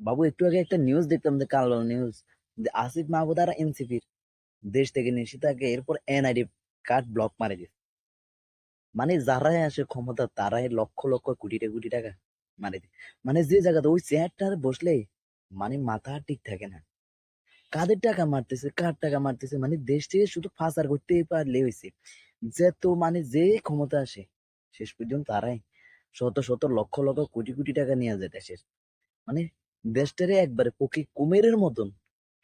বাবু, একটু আগে একটা নিউজ দেখলাম, যে কালো নিউজ যে আসিফ মাহমুদ আর এনসিপির দেশ থেকে নিষেধাজ্ঞা এরপর এনআইডি কার্ড ব্লক মারে দিচ্ছে মানে যারাই আসে ক্ষমতা, তারাই লক্ষ লক্ষ কোটি কোটি টাকা মারে দেয় মানে যে জায়গাতে ওই চেয়ারটা বসলে মানে মাথা ঠিক থাকে না। কাদের টাকা মারতেছে, কার টাকা মারতেছে? মানে দেশ থেকে শুধু ফাঁসার করতে পারলে হয়েছে। যে তো মানে যে ক্ষমতা আসে, শেষ পর্যন্ত তারাই শত শত লক্ষ লক্ষ কোটি কোটি টাকা নিয়ে যায় দেশের। মানে দেশটারে একবারে পক্ষী কুমেরের মতন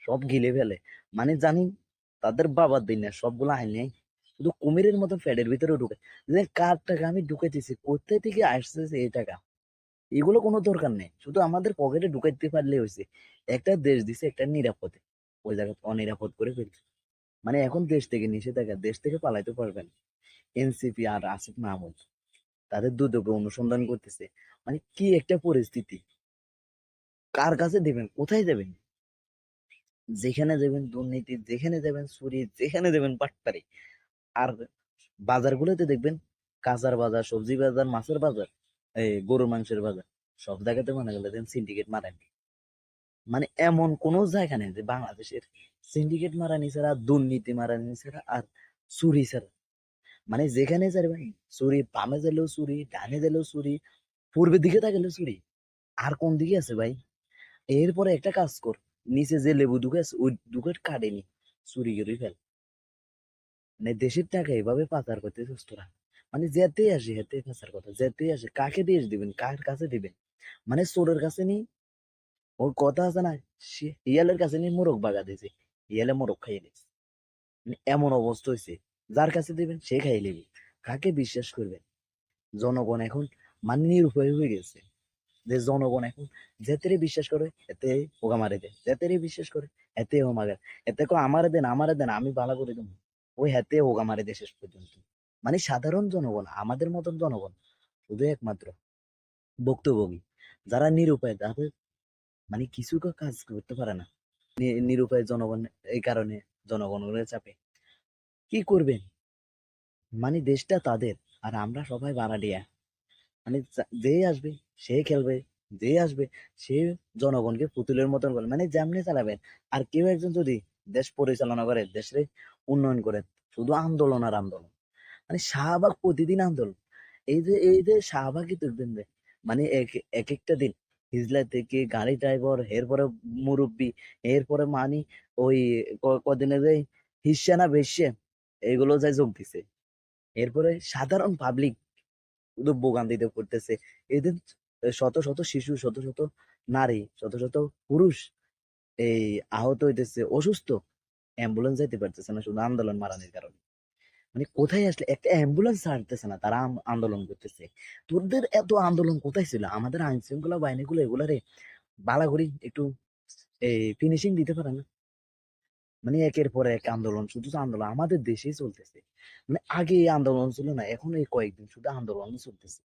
সব গিলে ফেলে। মানে জানি তাদের বাবার দিন না, সবগুলো আইন নেই। শুধু কুমিরের মতন ফ্যাটের ভিতরে ঢুকে। যে কার টাকা আমি ঢুকাইতেছি কোথায় থেকে আসতেছে এই টাকা? এগুলো কোনো দরকার নেই। শুধু আমাদের পকেটে ঢুকাইতে পারলে হয়েছে একটা দেশ দিছে, একটা নিরাপদে। ওই জায়গা অনিরাপদ করে ফেলছে। মানে এখন দেশ থেকে নিষেধাজ্ঞা, দেশ থেকে পালাইতে পারবেন। এনসিপি আর আসিফ মাহমুদ তাদের দুদকে অনুসন্ধান করতেছে। মানে কি একটা পরিস্থিতি। কার কাছে দেবেন? কোথায় দেবেন? যেখানে যাবেন দুর্নীতি, যেখানে যাবেন চুরি, যেখানে যাবেন পাটপারি আর বাজারগুলোতে দেখবেন কাঁচার বাজার, সবজি বাজার, মাছের বাজার, এই গরুর মাংসের বাজার, সব জায়গাতে মনে গেলে দেন সিন্ডিকেট মারেন। মানে এমন কোন জায়গা নেই যে বাংলাদেশের সিন্ডিকেট মারানি ছাড়া, দুর্নীতি মারানি ছাড়া আর চুরি ছাড়া। মানে যেখানে ভাই চুরি, বামে গেলেও চুরি, ডানে গেলেও চুরি, পূর্বের দিকে তাকালেও চুরি। আর কোন দিকে আছে ভাই? এরপরে একটা কাজ কর। নিচে যে লেবু দুকে ওই দুকে কাটেনি চুরি করে ফেল। মানে দেশের টাকা এভাবে পাচার করতে সুস্থরা মানে যেতে আসে হেতে পাচার কথা। যেতে আসে। কাকে দেশ দিবেন? কার কাছে দিবেন? মানে চোরের কাছে নি। ওর কথা আছে না, সে ইয়ালের কাছে নি মোরগ বাগা দিয়েছে ইয়ালে মোরগ খাইয়ে দিয়েছে মানে এমন অবস্থা হয়েছে যার কাছে দিবেন, সে খাইয়ে নেবে। কাকে বিশ্বাস করবেন? জনগণ এখন মানে নিরুপায় হয়ে গেছে। যে জনগণ এখন যেতেরে বিশ্বাস করে এতে ওগা মারে দেয়। যেতেরে বিশ্বাস করে এতে ও মারে এতে কো আমারে দেন আমারে দেন, আমি ভালো করে দেবো ওই হাতে ওগা মারে দেয় শেষ পর্যন্ত মানে সাধারণ জনগণ, আমাদের মতন জনগণ, শুধু একমাত্র ভুক্তভোগী, যারা নিরুপায় তাদের মানে কিছু কাজ করতে পারে না। নিরুপায় জনগণ, এই কারণে জনগণের চাপে। কি করবেন? মানে দেশটা তাদের, আর আমরা সবাই বাড়াডিয়া মানে যা- যে আসবে সে খেলবে, যে আসবে, সে জনগণকে পুতুলের মতন করে মানে যেমনি চালাবেন আর কেউ একজন যদি দেশ পরিচালনা করে দেশের উন্নয়ন করে, শুধু আন্দোলন আর আন্দোলন মানে শাহবাগ প্রতিদিন আন্দোলন। এই যে এই যে শাহবাগই দেখবেন যে মানে এক এক একটা দিন, হিজলা থেকে গাড়ি ড্রাইভার এরপরে মুরব্বী, এরপরে মানি, ওই কদিনে যে হিস্সা না বেশে এগুলো যাই যোগ দিছে। এরপরে সাধারণ পাবলিক শুধু ভোগান্তিতে পড়তেছে। এদের শত শত শিশু, শত শত নারী, শত শত পুরুষ এই আহত হইতেছে, অসুস্থ। অ্যাম্বুলেন্স যাইতে পারতেছে না, শুধু আন্দোলন মারানোর কারণে। মানে কোথায় আসলে, একটা অ্যাম্বুলেন্স ছাড়তেছে না, তারা আন্দোলন করতেছে। তোদের এত আন্দোলন কোথায় ছিল? আমাদের আইন শৃঙ্খলা বাহিনীগুলো এগুলারে বালা করি একটু এই ফিনিশিং দিতে পারে না। মানে একের পর এক আন্দোলন, শুধু আন্দোলন, আমাদের দেশেই চলতেছে। মানে আগে আন্দোলন ছিল না, এখন এই কয়েকদিন শুধু আন্দোলন চলতেছে।